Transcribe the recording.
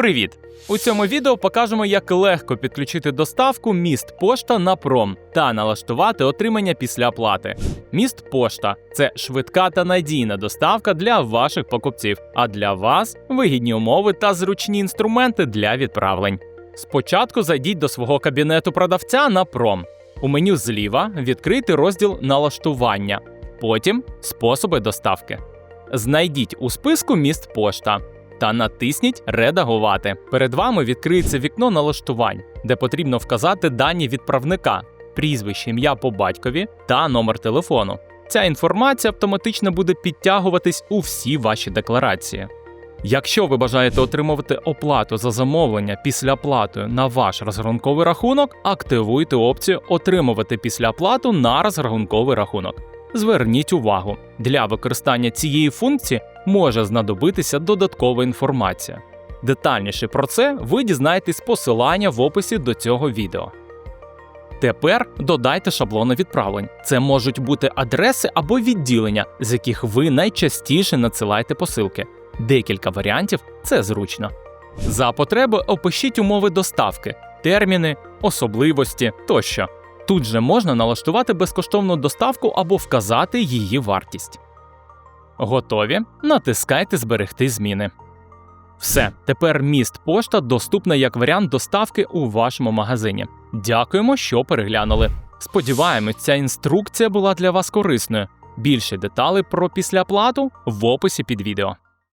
Привіт! У цьому відео покажемо, як легко підключити доставку міст пошта на пром та налаштувати отримання після оплати. Міст пошта це швидка та надійна доставка для ваших покупців, а для вас вигідні умови та зручні інструменти для відправлень. Спочатку зайдіть до свого кабінету продавця на пром. У меню зліва відкрити розділ налаштування, потім способи доставки. Знайдіть у списку міст пошта та натисніть Редагувати. Перед вами відкриється вікно налаштувань, де потрібно вказати дані відправника, прізвище, ім'я по батькові та номер телефону. Ця інформація автоматично буде підтягуватись у всі ваші декларації. Якщо ви бажаєте отримувати оплату за замовлення після оплати на ваш розрахунковий рахунок, активуйте опцію Отримувати післяоплату на розрахунковий рахунок. Зверніть увагу, для використання цієї функції може знадобитися додаткова інформація. Детальніше про це ви дізнаєтесь посилання в описі до цього відео. Тепер додайте шаблони відправлень. Це можуть бути адреси або відділення, з яких ви найчастіше надсилаєте посилки. Декілька варіантів це зручно. За потреби опишіть умови доставки, терміни, особливості тощо. Тут же можна налаштувати безкоштовну доставку або вказати її вартість. Готові? Натискайте Зберегти зміни. Все, тепер міст пошта доступна як варіант доставки у вашому магазині. Дякуємо, що переглянули. Сподіваємось, ця інструкція була для вас корисною. Більше деталей про післяплату в описі під відео.